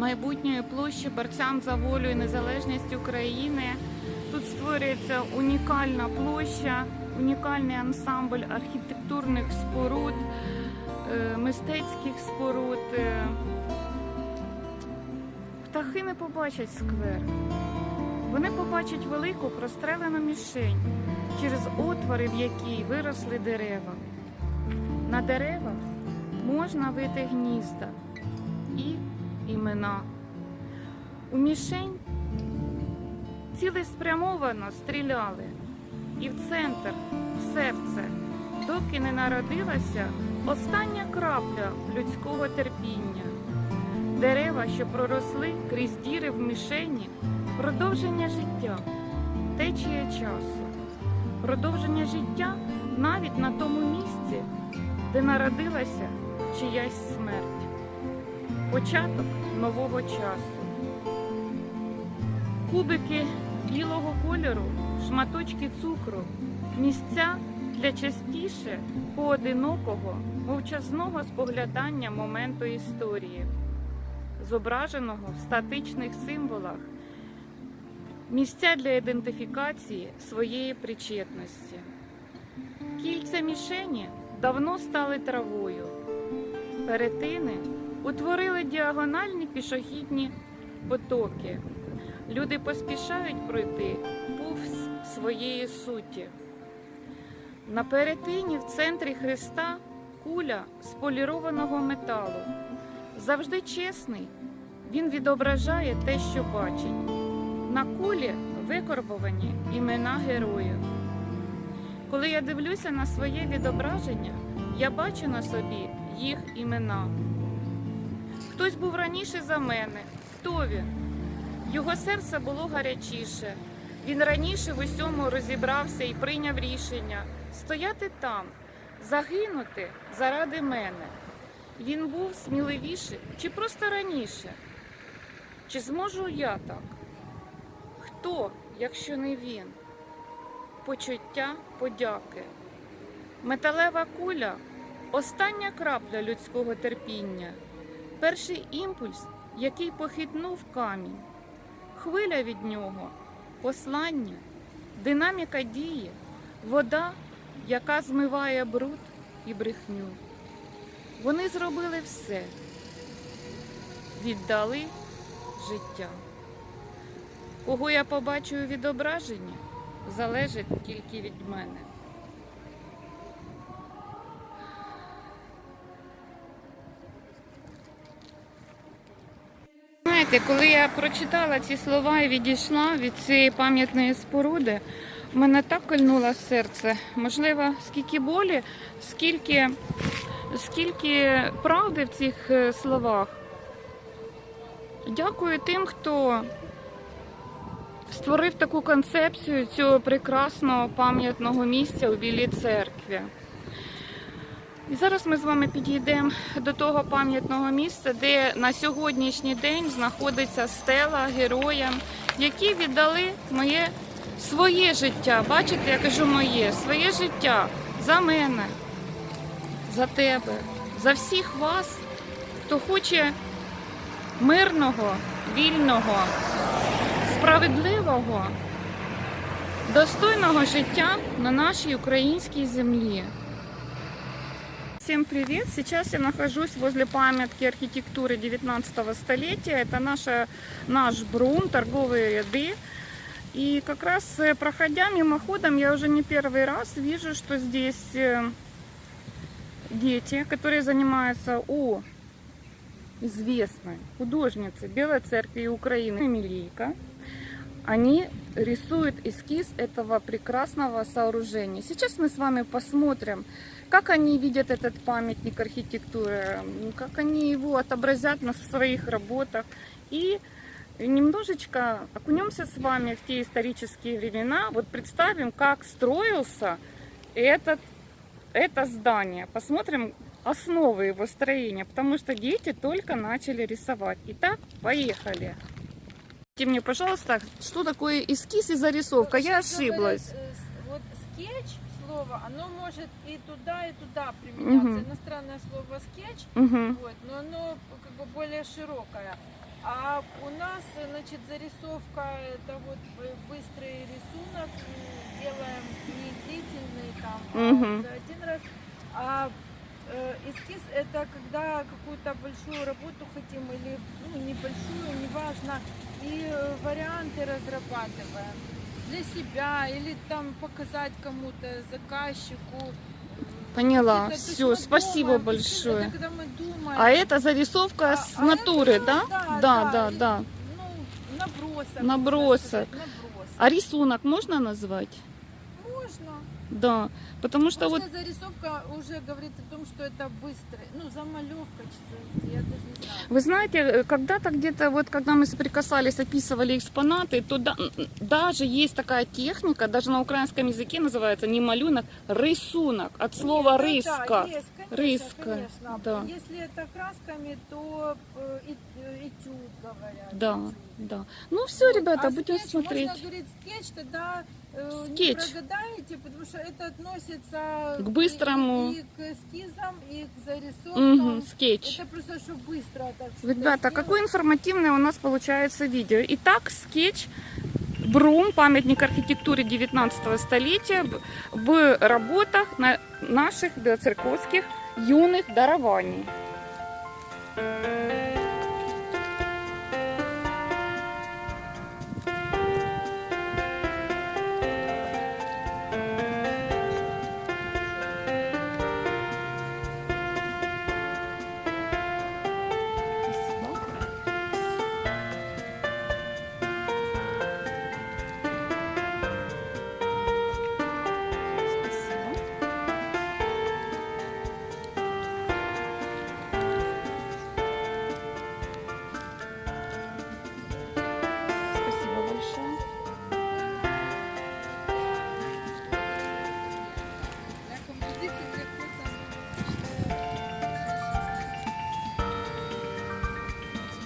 майбутньої площі борцям за волю і незалежність України. Тут створюється унікальна площа, унікальний ансамбль архітектурних споруд, е, мистецьких споруд. Е, Птахи не побачать сквер. Вони побачать велику прострелену мішень, через отвори, в якій виросли дерева. На деревах можна вити гнізда і імена. У мішень цілеспрямовано стріляли і в центр, в серце, доки не народилася остання крапля людського терпіння. Дерева, що проросли крізь діри в мішені, продовження життя, течія часу, продовження життя навіть на тому місці, де народилася чиясь смерть, початок нового часу. Кубики білого кольору, шматочки цукру, місця для частіше поодинокого, мовчазного споглядання моменту історії, зображеного в статичних символах, місця для ідентифікації своєї причетності. Кільця мішені давно стали травою. Перетини утворили діагональні пішохідні потоки. Люди поспішають пройти повз своєї суті. На перетині в центрі Христа куля з полірованого металу. Завжди чесний, він відображає те, що бачить. На кулі викорбовані імена героїв. Коли я дивлюся на своє відображення, я бачу на собі їх імена. Хтось був раніше за мене. Хто він? Його серце було гарячіше. Він раніше в усьому розібрався і прийняв рішення стояти там, загинути заради мене. Він був сміливіший чи просто раніше? Чи зможу я так? Хто, якщо не він? Почуття подяки. Металева куля остання крапля людського терпіння, перший імпульс, який похитнув камінь, хвиля від нього, послання, динаміка дії, вода, яка змиває бруд і брехню. Вони зробили все, віддали життя. Кого я побачу у відображенні, залежить тільки від мене. Знаєте, коли я прочитала ці слова і відійшла від цієї пам'ятної споруди, мене так кольнуло серце. Можливо, скільки болі, скільки, скільки правди в цих е, словах. Дякую тим, хто створив таку концепцію цього прекрасного пам'ятного місця у Білій церкві. І зараз ми з вами підійдемо до того пам'ятного місця, де на сьогоднішній день знаходиться стела героям, які віддали моє своє життя. Бачите, я кажу моє, своє життя за мене, за тебе, за всіх вас, хто хоче мирного, вільного, справедливого, достойного життя на нашій українській землі. Всем привет! Сейчас я нахожусь возле памятки архитектуры 19 столетия. Это наша, наш Брун, торговые ряды. И как раз э, проходя мимоходом, я уже не первый раз вижу, что здесь э, дети, которые занимаются у известной художницы Белой Церкви Украины Милейка. Они рисуют эскиз этого прекрасного сооружения. Сейчас мы с вами посмотрим, как они видят этот памятник архитектуры, как они его отобразят на своих работах. И немножечко окунемся с вами в те исторические времена. Вот представим, как строился этот, это здание. Посмотрим основы его строения, потому что дети только начали рисовать. Итак, поехали. Скажите мне, пожалуйста, что такое эскиз и зарисовка? Я ошиблась. э, Вот скетч слово, оно может и туда, и туда применяться. Мгм. Иностранное слово скетч, Мгм. вот, но оно как бы более широкое. А у нас, значит, зарисовка, это вот быстрый рисунок, делаем не длительный там Мгм. за один раз, а э, эскиз это когда какую-то большую работу хотим или ну, небольшую, неважно, и э, варианты разрабатываем для себя или там показать кому-то, заказчику. Поняла. Где-то, то есть Все, спасибо думаем, большое. Это когда мы думаем. А это зарисовка А- с а натуры, это, да? да, Да, да, да, да. Ну, набросок. Набросок. сказать, набросок. А рисунок можно назвать? Можно. Да. Потому что вот Просто зарисовка уже говорит о том, что это быстро. Ну, замалевка, я даже не знаю. Вы знаете, э, когда-то где-то, вот когда мы соприкасались, описывали экспонаты, то да- даже есть такая техника, даже на украинском языке называется не малюнок, рисунок, от слова Нет, ну рыска. Да, есть, Рыска, конечно. да. Если это красками, то э, этюд говорят. Да, этюд. да. Ну все, ребята, А будем скетч, смотреть. Можно говорить скетч, тогда э, Скетч. не прогадаете, потому что это относится К быстрому. и, и к эскизам, и к зарисовкам. Мгм, скетч. Это просто, что быстро так Ребята, сделать. какое информативное у нас получается видео. Итак, скетч Брум, памятник архитектуры 19 столетия в- работах на наших доцерковских юных дарований.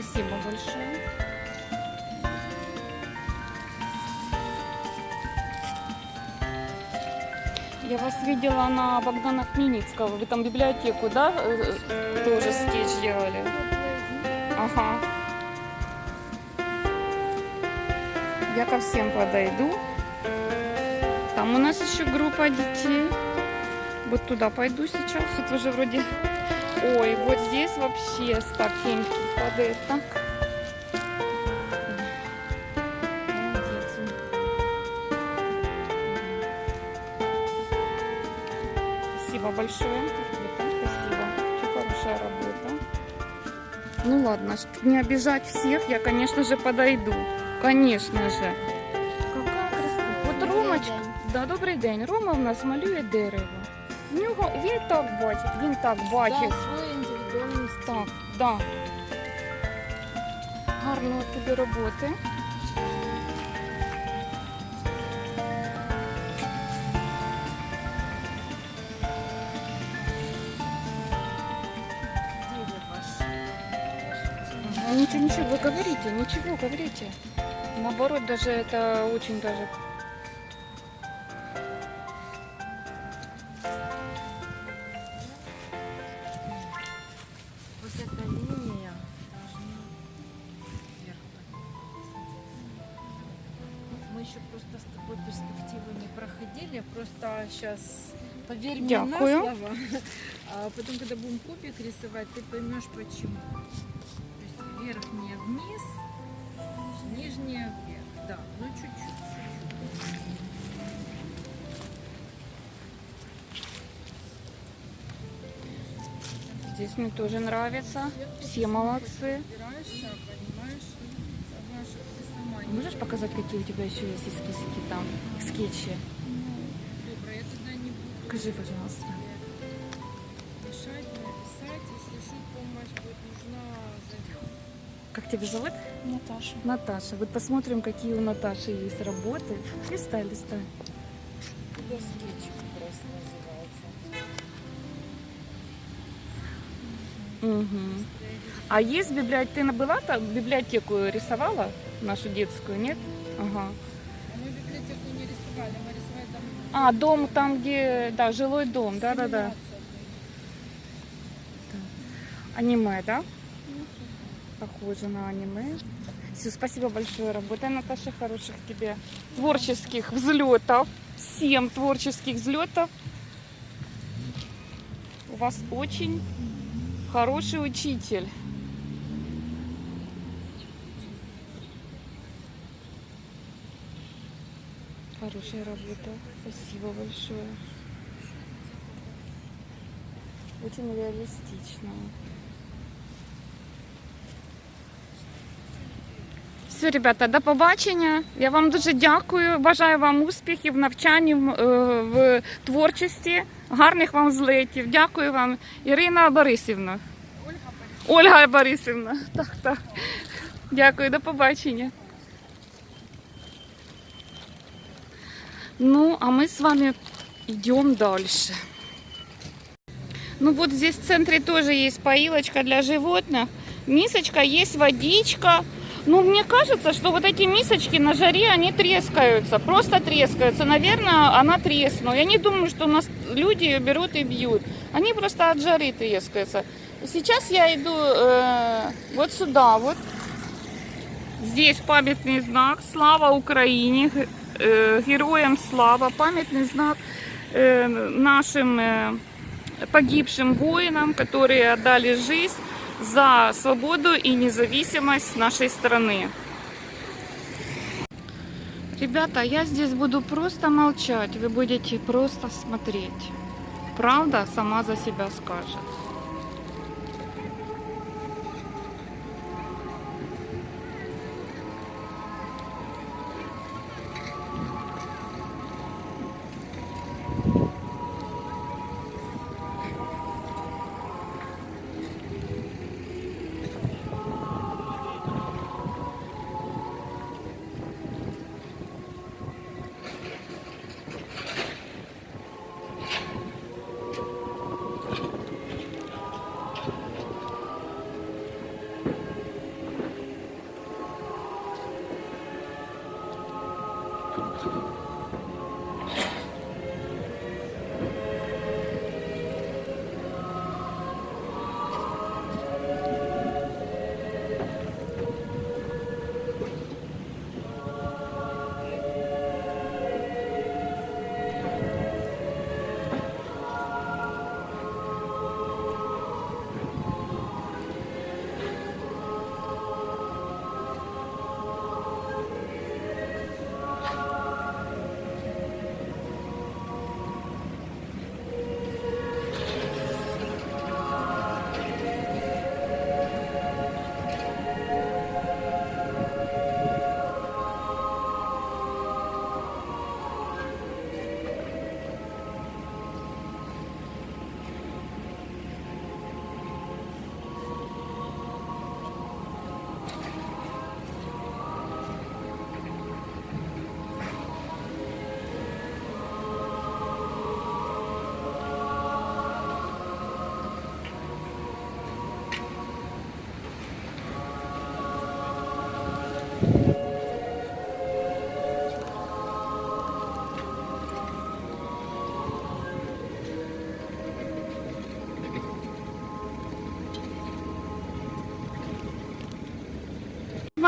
Спасибо большое. Я вас видела на Богдана Хмельницкого. Вы там библиотеку, да, э, э, тоже скетч делали? Ага. Я ко всем подойду. Там у нас еще группа детей. Вот туда пойду сейчас. Это уже вроде... Ой, вот здесь вообще стакенки под это. Спасибо большое. Спасибо. Очень хорошая работа. Ну ладно, чтоб не обижать всех, я, конечно же, подойду. Конечно же. Какая красота. Вот Ромочка. Да, добрий день. Рома в нас малює дерево. В нього він так бачить, він так бачить. Да, свой индивидуальный стиль. Так, да. Гарної тобі роботи. Ага, Ничего, ничего, вы говорите, ничего, говорите. Наоборот, даже это очень даже... сейчас поверь мне Дякую. на слово. А потом, когда будем кубик рисовать, ты поймешь почему. То есть верхнее вниз, нижнее вверх. Да, ну чуть-чуть. Здесь мне тоже нравится. Все молодцы. Можешь показать, какие у тебя еще есть эскизики там, скетчи? Добро, я тогда не буду Покажи, пожалуйста. мешать, написать. Если что, помощь будет нужна, зовем. Как тебя зовут? Наташа. Наташа. Вот посмотрим, какие у Наташи есть работы. Листай, листай. Называется. Мгм. А есть библиотека? Ты была там библиотеку рисовала? Нашу детскую, нет? Ага. А, дом там, где, да, жилой дом, да-да-да. Аниме, да? похоже на аниме. Все, спасибо большое. Работай, Наташа, хороших тебе творческих взлетов. Всем творческих взлетов. У вас очень хороший учитель. Хорошая работа. Спасибо большое. Очень реалистично. Все, ребята, до побачення. Я вам дуже дякую. Бажаю вам успіхів в навчанні, в, е, в творчості, гарних вам злетів. Дякую вам, Ірина Борисівна. Ольга Борисівна. Так, так. Дякую, до побачення. Ну, а мы с вами идем дальше. Ну вот здесь в центре тоже есть поилочка для животных. Мисочка, есть водичка. Ну, мне кажется, что вот эти мисочки на жаре, они трескаются. Просто трескаются. Наверное, она треснула. Я не думаю, что у нас люди ее берут и бьют. Они просто от жары трескаются. Сейчас я иду э, вот сюда, вот. Здесь памятный знак «Слава Украине», героям слава, памятный знак нашим погибшим воинам, которые отдали жизнь за свободу и независимость нашей страны. Ребята, я здесь буду просто молчать, вы будете просто смотреть. Правда сама за себя скажет.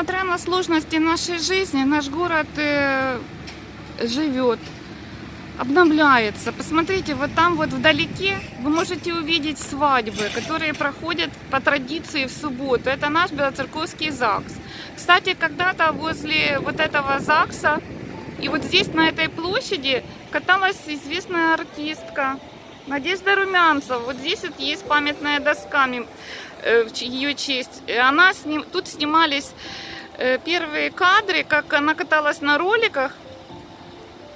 Несмотря на сложности нашей жизни, наш город э, живет, обновляется. Посмотрите, вот там вот вдалеке вы можете увидеть свадьбы, которые проходят по традиции в субботу. Это наш Белоцерковский ЗАГС. Кстати, когда-то возле вот этого ЗАГСа и вот здесь, на этой площади, каталась известная артистка Надежда Румянцева. Вот здесь вот есть памятная доска в ч- ее честь. И Она сним... Тут снимались э, первые кадры, как она каталась на роликах.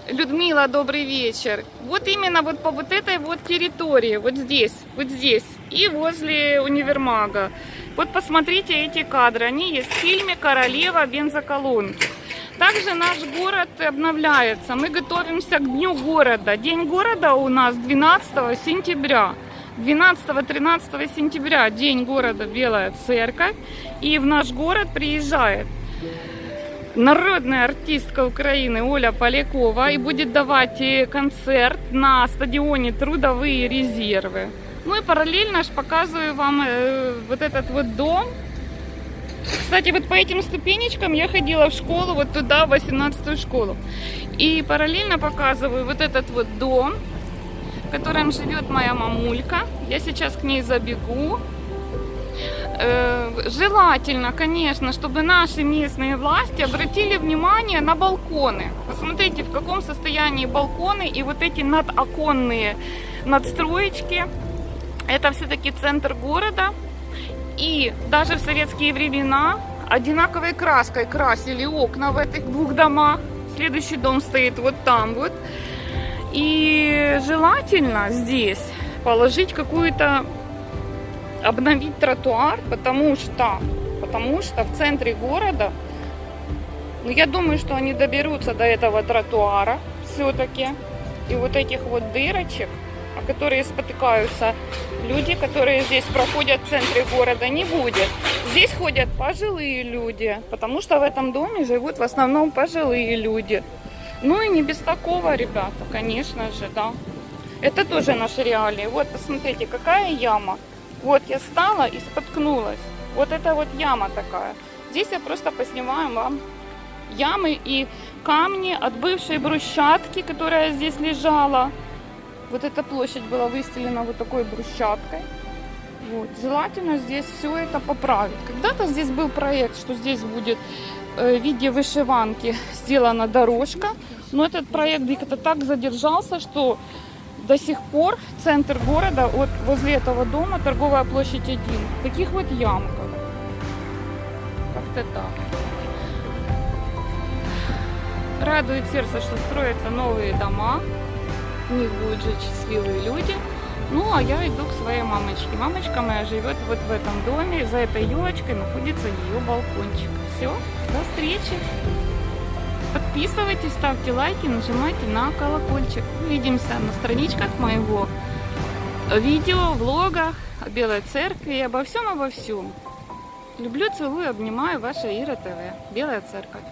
Людмила, добрый вечер. Вот именно вот по вот этой вот территории, вот здесь, вот здесь и возле универмага. Вот посмотрите эти кадры, они есть в фильме «Королева бензоколонки». Также наш город обновляется. Мы готовимся к Дню города. День города у нас 12 сентября. 12-13 сентября День города Белая Церковь. И в наш город приезжает народная артистка Украины Оля Полякова и будет давать концерт на стадионе Трудовые резервы. Ну и параллельно ж показываю вам э, вот этот вот дом, Кстати, вот по этим ступенечкам я ходила в школу, вот туда, в 18 школу. И параллельно показываю вот этот вот дом, котором живет моя мамулька. Я сейчас к ней забегу. Э, Желательно, конечно, чтобы наши местные власти обратили внимание на балконы. Посмотрите, в каком состоянии балконы и вот эти надоконные надстроечки. Это все-таки центр города. И даже в советские времена одинаковой краской красили окна в этих двух домах. Следующий дом стоит вот там вот. И желательно здесь положить какую-то обновить тротуар, потому что, потому что в центре города, ну я думаю, что они доберутся до этого тротуара все-таки и вот этих вот дырочек, о которые спотыкаются люди, которые здесь проходят в центре города, не будет. Здесь ходят пожилые люди, потому что в этом доме живут в основном пожилые люди. Ну и не без такого, ребята, конечно же, да. Это тоже наши реалии. Вот, посмотрите, какая яма. Вот я стала и споткнулась. Вот это вот яма такая. Здесь я просто поснимаю вам ямы и камни от бывшей брусчатки, которая здесь лежала. Вот эта площадь была выстелена вот такой брусчаткой. Вот. Желательно здесь все это поправить. Когда-то здесь был проект, что здесь будет в виде вышиванки сделана дорожка. Но этот проект где-то так задержался, что до сих пор центр города, вот возле этого дома, торговая площадь 1, таких вот ямках. Как-то так. Радует сердце, что строятся новые дома. В них будут жить счастливые люди. Ну, а я иду к своей мамочке. Мамочка моя живет вот в этом доме. За этой елочкой находится ее балкончик. Все, до встречи. Подписывайтесь, ставьте лайки, нажимайте на колокольчик. Увидимся на страничках моего видео, влогах о Белой Церкви обо всем, обо всем. Люблю, целую, обнимаю, ваша Ира ТВ. Белая Церковь.